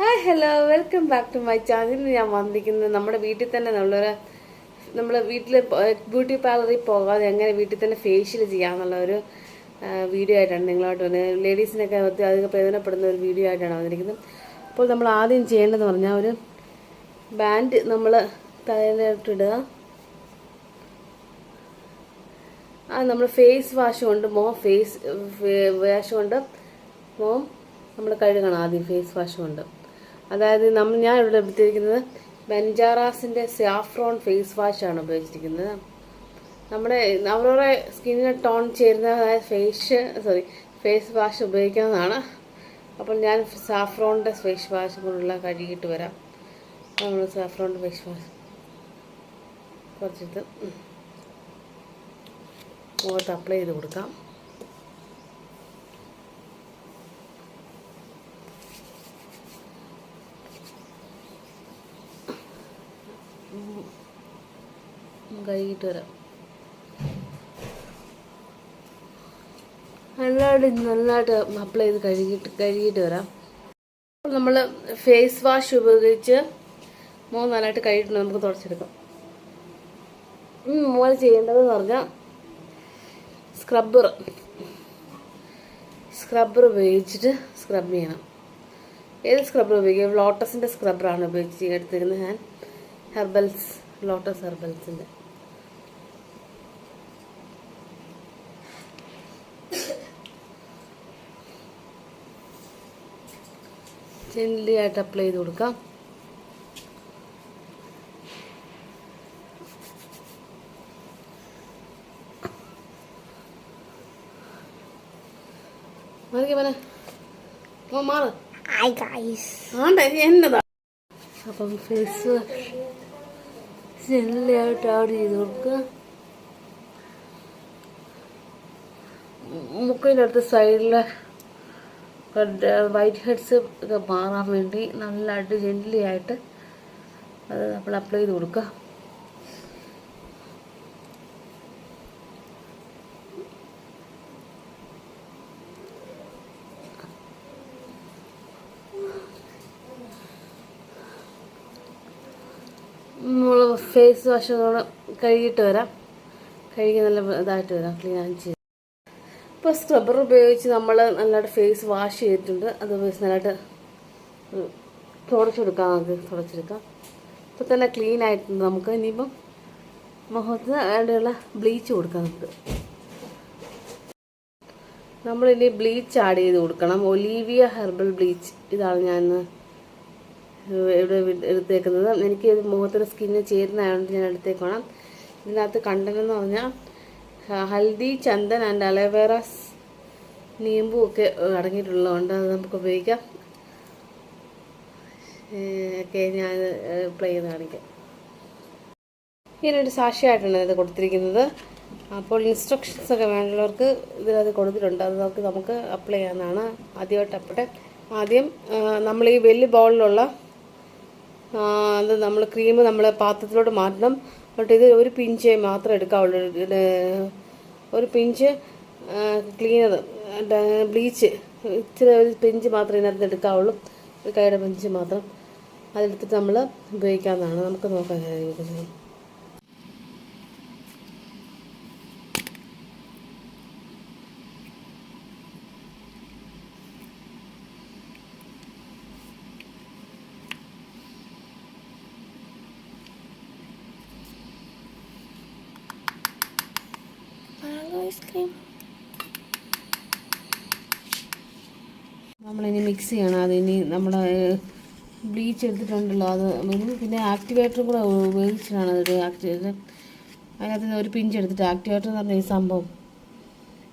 Hi hello welcome back to my channel ഞാൻ വന്നിരിക്കുന്നത് നമ്മുടെ വീട്ടിൽ തന്നെ നമ്മളൊരു നമ്മൾ വീട്ടിൽ ബ്യൂട്ടി പാർലറിൽ പോകാതെ എങ്ങനെ വീട്ടിൽ തന്നെ ഫേഷ്യൽ ചെയ്യാമെന്നുള്ള ഒരു വീഡിയോ ആയിട്ടാണ് നിങ്ങളോട്ട് വന്നത്. ലേഡീസിനൊക്കെ അധികം പ്രയോജനപ്പെടുന്ന ഒരു വീഡിയോ ആയിട്ടാണ് വന്നിരിക്കുന്നത്. അപ്പോൾ നമ്മൾ ആദ്യം ചെയ്യേണ്ടതെന്ന് പറഞ്ഞാൽ ഒരു ബാൻഡ് നമ്മൾ തലയിലോട്ടിടുക ആ നമ്മൾ ഫേസ് വാഷ് കൊണ്ട് മോം ഫേസ് വാഷ് കൊണ്ട് മോം നമ്മൾ കഴുകണം ആദ്യം ഫേസ് വാഷ് കൊണ്ട്. അതായത് നമ്മൾ ഞാൻ ഇവിടെ എടുത്തിരിക്കുന്നത് ബെൻജാറാസിന്റെ സാഫ്രോൺ ഫേസ് വാഷാണ് ഉപയോഗിച്ചിരിക്കുന്നത്. നമ്മുടെ അവരുടെ സ്കിന്നിനെ ടോൺ ചേരുന്ന ഫേസ് സോറി ഫേസ് വാഷ് ഉപയോഗിക്കാവുന്നതാണ്. അപ്പോൾ ഞാൻ സാഫ്രോണിന്റെ ഫേസ് വാഷ് കൊണ്ടുള്ള കഴുകിയിട്ട് വരാം. നമ്മൾ സാഫ്രോണിന്റെ ഫേസ് വാഷ്. കുറച്ചിട്ട്. മുഖത്ത് അപ്ലൈ ചെയ്ത് കൊടുക്കാം. കഴുകിയിട്ട് വരാം. നല്ലതായിട്ട് നന്നായിട്ട് അപ്ലൈ ചെയ്ത് കഴുകിയിട്ട് കഴുകിയിട്ട് വരാം. നമ്മൾ ഫേസ് വാഷ് ഉപയോഗിച്ച് മുഖം നല്ലതായിട്ട് കഴുകിയിട്ട് നമുക്ക് തുടച്ചെടുക്കാം. മോൾ ചെയ്യേണ്ടതെന്ന് പറഞ്ഞാൽ സ്ക്രബ്ബർ സ്ക്രബ്ബർ ഉപയോഗിച്ചിട്ട് സ്ക്രബ് ചെയ്യണം. ഏത് സ്ക്രബ്ബർ ഉപയോഗിക്കും ലോട്ടസിന്റെ സ്ക്രബ്ബറാണ് ഉപയോഗിച്ച് എടുത്തിരുന്നത് ഞാൻ. ഹെർബൽസ് ലോട്ടസ് ഹെർബൽസിന്റെ ജെന്റ്ലി ആയിട്ട് അപ്ലൈ ചെയ്ത് കൊടുക്കാം. അപ്പം ഫേസ് ജെല്ലായിട്ട് ആഡ് ചെയ്ത് കൊടുക്കുക മുക്കിനടുത്ത് സൈഡിലെ വൈറ്റ് ഹെഡ്സ് ഒക്കെ മാറാൻ വേണ്ടി നല്ലതായിട്ട് ജെന്റലി ആയിട്ട് അത് നമ്മൾ അപ്ലൈ ചെയ്ത് കൊടുക്കുക. നമ്മൾ ഫേസ് വാഷ് കഴുകിയിട്ട് വരാം. കഴുകി നല്ല ഇതായിട്ട് വരാം ക്ലീൻ ചെയ്ത് ഇപ്പോൾ സ്ക്രബ്ബർ ഉപയോഗിച്ച് നമ്മൾ നല്ലതായിട്ട് ഫേസ് വാഷ് ചെയ്തിട്ടുണ്ട്. അത് ഉപയോഗിച്ച് നല്ലതായിട്ട് തുടച്ചെടുക്കാം നമുക്ക് തുടച്ചെടുക്കാം. ഇപ്പോൾ തന്നെ ക്ലീൻ ആയിട്ടുണ്ട് നമുക്ക്. ഇനിയിപ്പം മുഖത്ത് വേണ്ടിയുള്ള ബ്ലീച്ച് കൊടുക്കാം നമുക്ക്. നമ്മളിനി ബ്ലീച്ച് ആഡ് ചെയ്ത് കൊടുക്കണം. ഒലീവിയ ഹെർബൽ ബ്ലീച്ച് ഇതാണ് ഞാൻ ഇവിടെ എടുത്തേക്കുന്നത്. എനിക്ക് മുഖത്തിന്റെ സ്കിന്നിന് സ്കിന്ന് ചേരുന്നതായതുകൊണ്ട് ഞാൻ എടുത്തേക്കണം. ഇതിനകത്ത് കണ്ടനെന്ന് പറഞ്ഞാൽ haldi chandan and aloe vera നീമ്പും ഒക്കെ അടങ്ങിയിട്ടുള്ളതുകൊണ്ട് അത് നമുക്ക് ഉപയോഗിക്കാം. ഒക്കെ ഞാൻ പ്ലേ ചെയ്ത് കാണിക്കാം. ഇതിനൊരു സാക്ഷിയായിട്ടാണ് ഇത് കൊടുത്തിരിക്കുന്നത്. അപ്പോൾ ഇൻസ്ട്രക്ഷൻസ് ഒക്കെ വേണ്ടുള്ളവർക്ക് ഇതിനകത്ത് കൊടുത്തിട്ടുണ്ട്. അത് നമുക്ക് നമുക്ക് അപ്ലൈ ചെയ്യാവുന്നതാണ് ആദ്യമായിട്ട് അപ്പോട്ടെ ആദ്യം നമ്മൾ ഈ വലിയ ബൗളിലുള്ള അത് നമ്മൾ ക്രീം നമ്മൾ പാത്രത്തിലോട്ട് മാറ്റണം. എന്നിട്ട് ഇത് ഒരു പിഞ്ച് മാത്രം എടുക്കാവുള്ളൂ. ഒരു പിഞ്ച് ക്ലീനർ ബ്ലീച്ച് ഇച്ചിരി ഒരു പിഞ്ച് മാത്രമേ ഇതിനകത്ത് എടുക്കാവുള്ളൂ. ഒരു കൈയുടെ പിഞ്ച് മാത്രം. അതെടുത്തിട്ട് നമ്മൾ ഉപയോഗിക്കാവുന്നതാണ്. നമുക്ക് നോക്കാം. ഐസ്ക്രീം നമ്മളിനി മിക്സ് ചെയ്യണം. അതിനി നമ്മൾ ബ്ലീച്ച് എടുത്തിട്ടുണ്ടല്ലോ. അത് പിന്നെ ആക്ടിവേറ്റർ കൂടെ ഉപയോഗിച്ചിട്ടാണ് അത് ആക്ടിവേറ്റർ അതിനകത്ത് നിന്ന് ഒരു പിഞ്ച് എടുത്തിട്ട് ആക്ടിവേറ്റർ എന്ന് പറഞ്ഞ ഈ സംഭവം.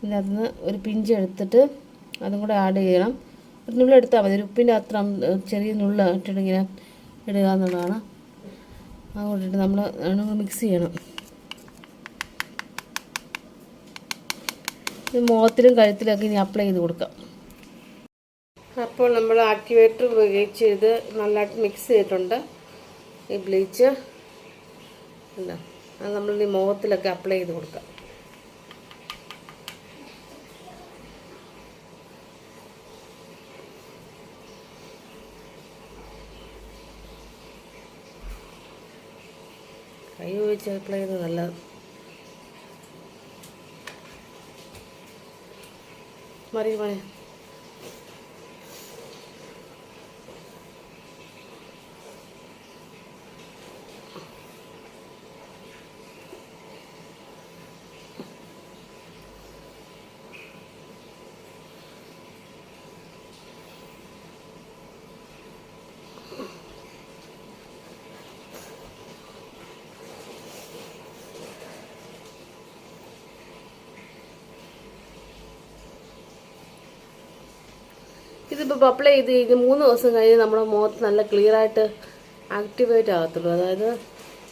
ഇതിനകത്ത് നിന്ന് ഒരു പിഞ്ച് എടുത്തിട്ട് അതും കൂടെ ആഡ് ചെയ്യണം. ഒരു നുള്ള എടുത്താൽ മതി. ഒരു ഉപ്പിന്റെ അത്ര ചെറിയ നുള്ള ഇട്ടിട്ടിങ്ങനെ ഇടുക എന്നുള്ളതാണ്. അതുകൊണ്ടിട്ട് നമ്മൾ മിക്സ് ചെയ്യണം. ഇത് മുഖത്തിലും കഴുത്തിലൊക്കെ ഇനി അപ്ലൈ ചെയ്ത് കൊടുക്കാം. അപ്പോൾ നമ്മൾ ആക്ടിവേറ്റർ ഉപയോഗിച്ച് ചെയ്ത് നല്ലതായിട്ട് മിക്സ് ചെയ്തിട്ടുണ്ട്. ഈ ബ്ലീച്ച് എന്താ അത് നമ്മൾ ഈ മുഖത്തിലൊക്കെ അപ്ലൈ ചെയ്ത് കൊടുക്കാം. കൈ ഉപയോഗിച്ച് അപ്ലൈ ചെയ്ത് നല്ലത് మరి మరి ഇതിപ്പോൾ അപ്ലൈ ചെയ്ത് കഴിഞ്ഞ് മൂന്ന് ദിവസം കഴിഞ്ഞ് നമ്മുടെ മുഖത്ത് നല്ല ക്ലിയർ ആയിട്ട് ആക്ടിവേറ്റ് ആകത്തുള്ളൂ. അതായത്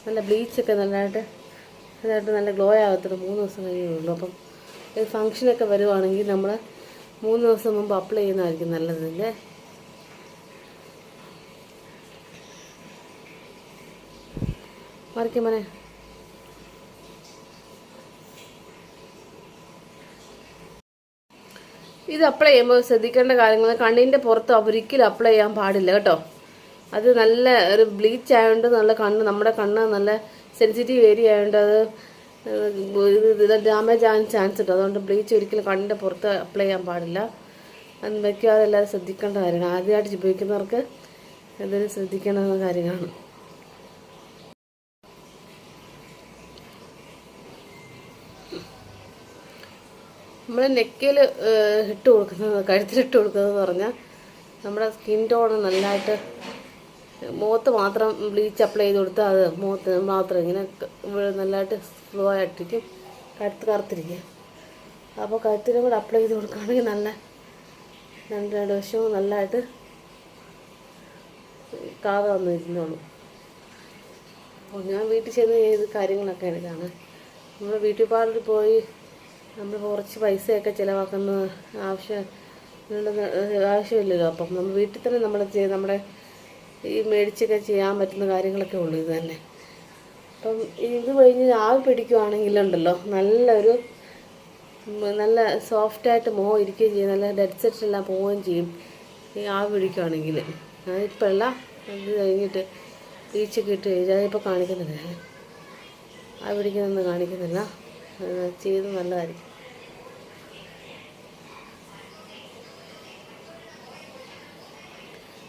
നല്ല ബ്ലീച്ചൊക്കെ നല്ലതായിട്ട് നല്ലതായിട്ട് നല്ല ഗ്ലോ ആകത്തുള്ളൂ മൂന്ന് ദിവസം കഴിയുള്ളൂ അപ്പം ഒരു ഫങ്ഷനൊക്കെ വരുവാണെങ്കിൽ നമ്മൾ മൂന്ന് ദിവസം മുമ്പ് അപ്ലൈ ചെയ്യുന്നതായിരിക്കും നല്ലതല്ലേ മറിക്കും മോനെ. ഇത് അപ്ലൈ ചെയ്യുമ്പോൾ ശ്രദ്ധിക്കേണ്ട കാര്യങ്ങൾ കണ്ണിന്റെ പുറത്ത് ഒരിക്കലും അപ്ലൈ ചെയ്യാൻ പാടില്ല കേട്ടോ. അത് നല്ല ഒരു ബ്ലീച്ച് ആയതുകൊണ്ട് നല്ല കണ്ണ് നമ്മുടെ കണ്ണ് നല്ല സെൻസിറ്റീവ് ഏരിയ ആയതുകൊണ്ട് അത് ഇത് ഡാമേജ് ആകാൻ ചാൻസ് ഉണ്ട്. അതുകൊണ്ട് ബ്ലീച്ച് ഒരിക്കലും കണ്ണിന്റെ പുറത്ത് അപ്ലൈ ചെയ്യാൻ പാടില്ല. അത് വെക്കാതെ എല്ലാവരും ശ്രദ്ധിക്കേണ്ട കാര്യമാണ് ആദ്യമായിട്ട് ഉപയോഗിക്കുന്നവർക്ക് എന്തെങ്കിലും ശ്രദ്ധിക്കേണ്ട കാര്യങ്ങളാണ്. നമ്മൾ നെക്കിൽ ഇട്ട് കൊടുക്കുന്നത് കഴുത്തിലിട്ട് കൊടുക്കുന്നതെന്ന് പറഞ്ഞാൽ നമ്മുടെ സ്കിൻ ടോൺ നല്ലതായിട്ട് മുഖത്ത് മാത്രം ബ്ലീച്ച് അപ്ലൈ ചെയ്ത് കൊടുത്താൽ അത് മുഖത്ത് മാത്രം ഇങ്ങനെ നല്ലതായിട്ട് സ്ലോ ആയിട്ടിരിക്കും. കഴുത്ത് കറുത്തിരിക്കും അപ്പോൾ കഴുത്തിനും കൂടെ അപ്ലൈ ചെയ്ത് കൊടുക്കുകയാണെങ്കിൽ നല്ല രണ്ട് രണ്ട് വശവും നല്ലതായിട്ട് കാത വന്നിരുന്നുള്ളൂ അപ്പോൾ ഞാൻ വീട്ടിൽ ചെന്ന് ചെയ്ത് കാര്യങ്ങളൊക്കെ എടുക്കാണ്. നമ്മൾ ബ്യൂട്ടി പാർലറിൽ പോയി നമ്മൾ കുറച്ച് പൈസയൊക്കെ ചിലവാക്കുന്ന ആവശ്യം ആവശ്യമില്ലല്ലോ. അപ്പം നമ്മൾ വീട്ടിൽ തന്നെ നമ്മൾ നമ്മുടെ ഈ മേടിച്ചൊക്കെ ചെയ്യാൻ പറ്റുന്ന കാര്യങ്ങളൊക്കെ ഉള്ളൂ ഇത് തന്നെ. അപ്പം ഇത് കഴിഞ്ഞ് ആവി പിടിക്കുവാണെങ്കിലുണ്ടല്ലോ നല്ലൊരു നല്ല സോഫ്റ്റായിട്ട് മുഖം ഇരിക്കുകയും ചെയ്യും. നല്ല ഡെഡ് സെറ്റ് എല്ലാം പോവുകയും ചെയ്യും ഈ ആവി പിടിക്കുവാണെങ്കിൽ. ഇപ്പോഴല്ല ഇത് കഴിഞ്ഞിട്ട് ഈച്ചൊക്കെ ഇട്ട് കഴിഞ്ഞാൽ അതിപ്പോൾ കാണിക്കുന്നില്ല. ആവി പിടിക്കുന്നൊന്നും കാണിക്കുന്നില്ല. ചെയ്ത് നല്ലതായിരിക്കും.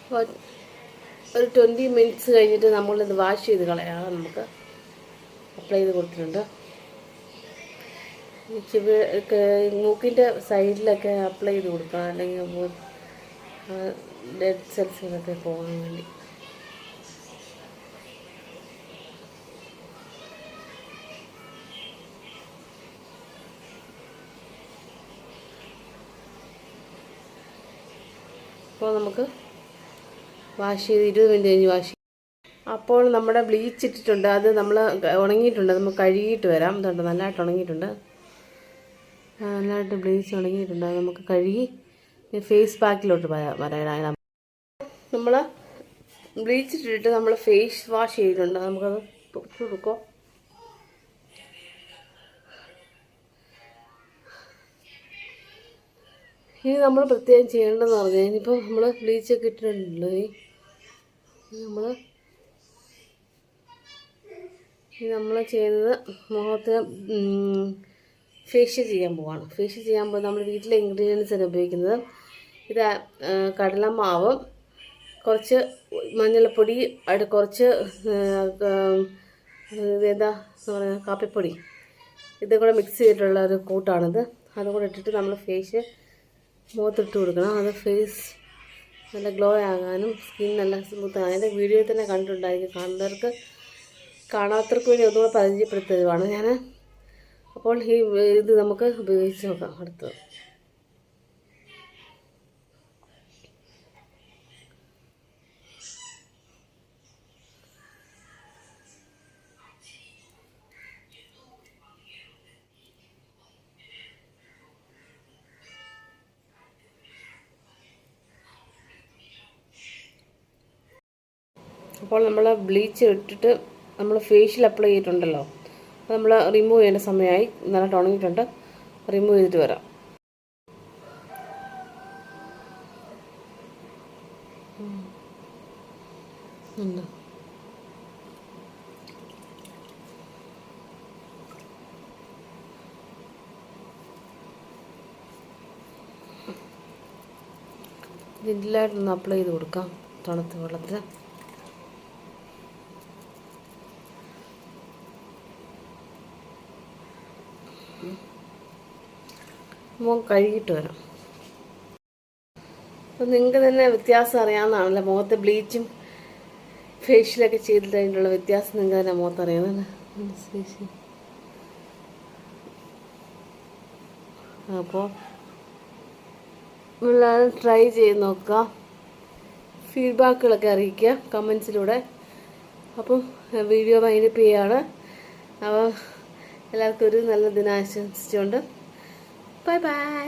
അപ്പോൾ ഒരു ട്വന്റി മിനിറ്റ്സ് കഴിഞ്ഞിട്ട് നമ്മളിത് വാഷ് ചെയ്ത് കളയാം. നമുക്ക് അപ്ലൈ ചെയ്ത് കൊടുത്തിട്ടുണ്ട്. ചെവി മൂക്കിന്റെ സൈഡിലൊക്കെ അപ്ലൈ ചെയ്ത് കൊടുക്കണം. അല്ലെങ്കിൽ ഡെഡ് സെൽസിനൊക്കെ പോകാൻ വേണ്ടി. അപ്പോൾ നമുക്ക് വാഷ് ചെയ്ത് ഇരുപത് മിനിറ്റ് കഴിഞ്ഞ് വാഷ് അപ്പോൾ നമ്മുടെ ബ്ലീച്ച് ഇട്ടിട്ടുണ്ട്. അത് നമ്മൾ ഉണങ്ങിയിട്ടുണ്ട്. നമുക്ക് കഴുകിയിട്ട് വരാം. ഇതുണ്ട്. നല്ലതായിട്ട് ഉണങ്ങിയിട്ടുണ്ട്. നല്ലതായിട്ട് ബ്ലീച്ച് ഉണങ്ങിയിട്ടുണ്ട്. അത് നമുക്ക് കഴുകി ഫേസ് പാക്കിലോട്ട് വരാം. നമ്മൾ ബ്ലീച്ച് ഇട്ടിട്ട് നമ്മൾ ഫേസ് വാഷ് ചെയ്തിട്ടുണ്ട്. നമുക്കത് തുറച്ച് കൊടുക്കാം ഇനി നമ്മൾ പ്രത്യേകം ചെയ്യേണ്ടതെന്ന് പറഞ്ഞാൽ ഇനിയിപ്പോൾ നമ്മൾ ബ്ലീച്ചൊക്കെ ഇട്ടിട്ടുണ്ടല്ലോ ഇനി നമ്മൾ നമ്മൾ ചെയ്യുന്നത് മുഖത്ത് ഫേഷ്യൽ ചെയ്യാൻ പോവാണ്. ഫേഷ്യൽ ചെയ്യാൻ പോകുന്നത് നമ്മൾ വീട്ടിലെ ഇൻഗ്രീഡിയൻസ് ആണ് ഉപയോഗിക്കുന്നത്. ഇത് കടലമാവ് കുറച്ച് മഞ്ഞൾപ്പൊടി അവിടെ കുറച്ച് എന്താ പറയുക കാപ്പിപ്പൊടി. ഇതും കൂടെ മിക്സ് ചെയ്തിട്ടുള്ള ഒരു കൂട്ടാണിത്. അതും കൂടെ ഇട്ടിട്ട് നമ്മൾ ഫേസ് മുഖത്തിട്ട് കൊടുക്കണം. അത് ഫേസ് നല്ല ഗ്ലോ ആകാനും സ്കിൻ നല്ല സ്മൂത്ത് ആകാനും. അതിന്റെ വീഡിയോയിൽ തന്നെ കണ്ടിട്ടുണ്ടായിരിക്കും. കാണുന്നവർക്ക് കാണാത്തവർക്ക് വേണ്ടി ഒന്നുകൂടെ പരിചയപ്പെടുത്തരുവാണ് ഞാൻ അപ്പോൾ ഈ ഇത് നമുക്ക് ഉപയോഗിച്ച് നോക്കാം. അടുത്തത്. അപ്പോൾ നമ്മൾ ബ്ലീച്ച് ഇട്ടിട്ട് നമ്മൾ ഫേഷ്യൽ അപ്ലൈ ചെയ്തിട്ടുണ്ടല്ലോ. നമ്മൾ റിമൂവ് ചെയ്യേണ്ട സമയമായി. നന്നായിട്ട് ഉണങ്ങിയിട്ടുണ്ട് റിമൂവ് ചെയ്തിട്ട് വരാം. ഇതിന്റെലായിട്ടൊന്ന് അപ്ലൈ ചെയ്ത് കൊടുക്കാം. തണുത്ത വെള്ളത്തിൽ മുഖം കഴുകിയിട്ട് വരാം. അപ്പം നിങ്ങൾക്ക് തന്നെ വ്യത്യാസം അറിയാവുന്നതാണല്ലോ. മുഖത്ത് ബ്ലീച്ചും ഫേഷ്യലൊക്കെ ചെയ്തിട്ട് അതിനുള്ള വ്യത്യാസം നിങ്ങൾക്ക് തന്നെ മുഖത്ത് അറിയാവുന്നതാണ്. അപ്പോൾ എല്ലാവരും ട്രൈ ചെയ്ത് നോക്കുക. ഫീഡ്ബാക്കുകളൊക്കെ അറിയിക്കുക. കമൻസിലൂടെ അപ്പം വീഡിയോ വൈൻഡപ്പ് ചെയ്യാണ് അപ്പോൾ എല്ലാവർക്കും ഒരു നല്ല ദിനം ആശംസിച്ചുകൊണ്ട് ബൈ ബൈ.